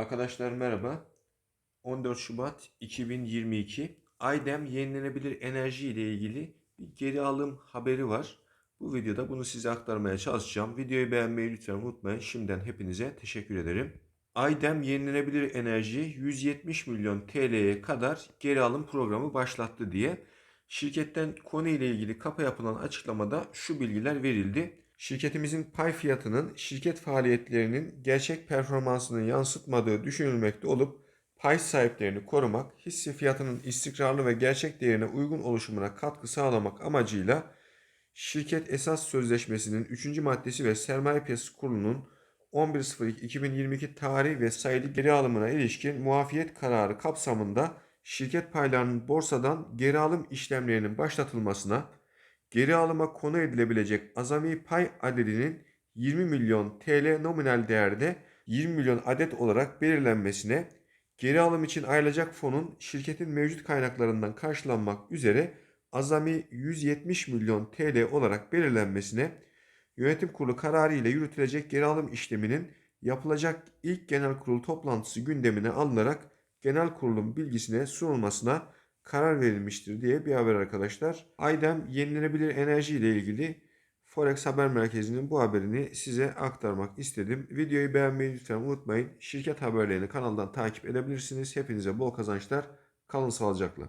Arkadaşlar merhaba. 14 Şubat 2022 Aydem yenilenebilir enerji ile ilgili bir geri alım haberi var. Bu videoda bunu size aktarmaya çalışacağım. Videoyu beğenmeyi lütfen unutmayın. Şimdiden hepinize teşekkür ederim. Aydem yenilenebilir enerji 170 milyon TL'ye kadar geri alım programı başlattı diye şirketten konu ile ilgili kapa yapılan açıklamada şu bilgiler verildi. Şirketimizin pay fiyatının şirket faaliyetlerinin gerçek performansını yansıtmadığı düşünülmekte olup pay sahiplerini korumak, hisse fiyatının istikrarlı ve gerçek değerine uygun oluşumuna katkı sağlamak amacıyla şirket esas sözleşmesinin 3. maddesi ve sermaye piyasası kurulunun 11.02.2022 tarih ve sayılı geri alımına ilişkin muafiyet kararı kapsamında şirket paylarının borsadan geri alım işlemlerinin başlatılmasına, geri alıma konu edilebilecek azami pay adedinin 20 milyon TL nominal değerde 20 milyon adet olarak belirlenmesine, geri alım için ayrılacak fonun şirketin mevcut kaynaklarından karşılanmak üzere azami 170 milyon TL olarak belirlenmesine, yönetim kurulu kararı ile yürütülecek geri alım işleminin yapılacak ilk genel kurul toplantısı gündemine alınarak genel kurulun bilgisine sunulmasına karar verilmiştir diye bir haber arkadaşlar. Aydem yenilenebilir enerji ile ilgili Forex Haber Merkezi'nin bu haberini size aktarmak istedim. Videoyu beğenmeyi lütfen unutmayın. Şirket haberlerini kanaldan takip edebilirsiniz. Hepinize bol kazançlar. Kalın sağlıcakla.